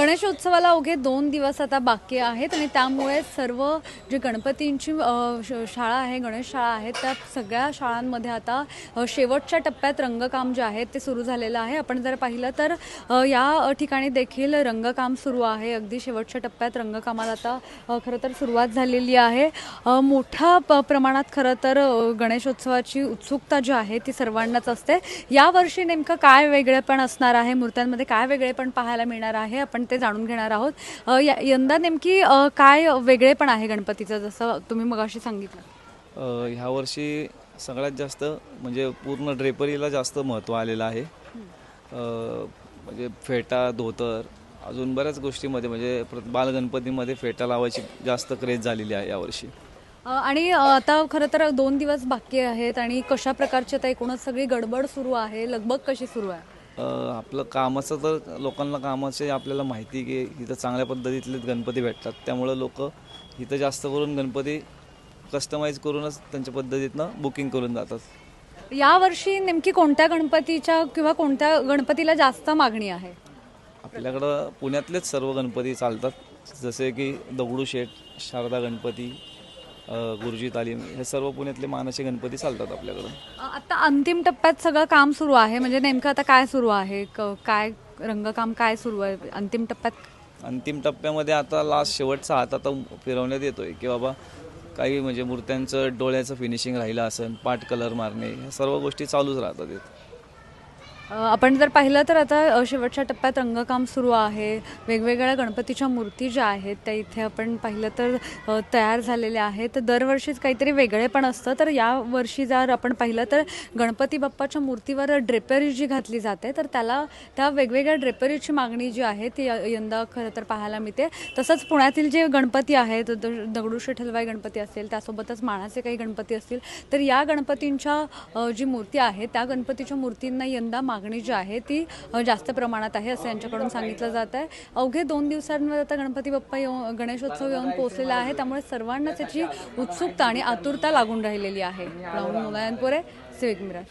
गणेशोत्सवाला अवघे दोन दिवस आता बाकी आहेत आणि त्यामुळे सर्व जे गणपतींची श- शाळा आहे गणेश शाळा आहेत त्या सगळ्या शाळांमध्ये आता शेवटच्या टप्प्यात रंगकाम जे आहे ते सुरू झालेलं आहे. आपण जर पाहिलं तर या ठिकाणी देखील रंगकाम सुरू आहे. अगदी शेवटच्या टप्प्यात रंगकामाला आता खरं तर सुरुवात झालेली आहे. मोठ्या प- प्रमाणात खरं तर गणेशोत्सवाची उत्सुकता जी आहे ती सर्वांनाच असते. यावर्षी नेमकं काय वेगळेपण असणार आहे? मूर्त्यांमध्ये काय वेगळेपण पाहायला मिळणार आहे? आपण ते जाणून घेणार आहोत. यंदा नेमकी काय वेगळेपण आहे गणपतीचं जसं तुम्ही मगाशी सांगितलं? अ, ह्या वर्षी सगळ्यात जास्त म्हणजे पूर्ण ड्रेपरीला जास्त महत्त्व आलेलं आहे. म्हणजे फेटा धोतर अजून बऱ्याच गोष्टीमध्ये म्हणजे बालगणपतीमध्ये फेटा लावायची जास्त क्रेज झालेली आहे यावर्षी आणि आता खरं तर दोन दिवस बाकी आहेत आणि कशा प्रकारची आता एकूणच सगळी गडबड सुरू आहे लगबग कशी सुरू आहे? आपलं कामाचं तर लोकांना कामाचे आपल्याला माहिती की इथं चांगल्या पद्धतीतले गणपती भेटतात. त्यामुळं लोक इथं जास्त करून गणपती कस्टमाइज करूनच त्यांच्या पद्धतीतनं बुकिंग करून जातात. यावर्षी नेमकी कोणत्या गणपतीच्या किंवा कोणत्या गणपतीला जास्त मागणी आहे? आपल्याकडं पुण्यातलेच सर्व गणपती चालतात. जसे की दगडूशेठ शारदा गणपती गुरुजी तालीम हे सर्व पुण्यातले मानाचे गणपती चालतात आपल्याकडं आता अंतिम टप्प्यात सगळं काम सुरू आहे. म्हणजे नेमकं आता काय सुरू आहे? क- काय रंगकाम काय सुरू आहे? अंतिम टप्प्यात? अंतिम टप्प्यामध्ये आता लास्ट शेवटचा हात आता फिरवण्यात येतोय की बाबा काही म्हणजे मूर्त्यांचं डोळ्याचं फिनिशिंग राहिलं असेल पाट कलर मारणे ह्या सर्व गोष्टी चालूच राहतात इथं. आपण जर पाहिलं तर आता शेवटच्या टप्प्यात रंगकाम सुरू आहे. वेगवेगळ्या गणपतीच्या मूर्ती ज्या आहेत त्या इथे आपण पाहिलं तर तयार झालेल्या आहेत. दरवर्षीच काहीतरी वेगळेपण असतं. तर या वर्षी जर आपण पाहिलं तर गणपती बाप्पाच्या मूर्तीवर ड्रेपरी जी घातली जाते तर त्याला त्या वेगवेगळ्या ड्रेपरीची मागणी जी आहे ती य- यंदा खरं तर पाहायला मिळते. तसंच पुण्यातील जे गणपती आहेत दगडूशेठलवाई गणपती असेल त्यासोबतच मानाचे काही गणपती असतील तर या गणपतींच्या जी मूर्ती आहे त्या गणपतीच्या मूर्तींना यंदा माग मागणी जी आहे ती जास्त प्रमाणात आहे असं यांच्याकडून सांगितलं जात आहे. अवघे दोन दिवसांवर आता गणपती बाप्पा येऊन गणेशोत्सव येऊन पोहोचलेला आहे. त्यामुळे सर्वांनाच याची उत्सुकता आणि आतुरता लागून राहिलेली आहे. मुलायनपुरे सिविक मिराज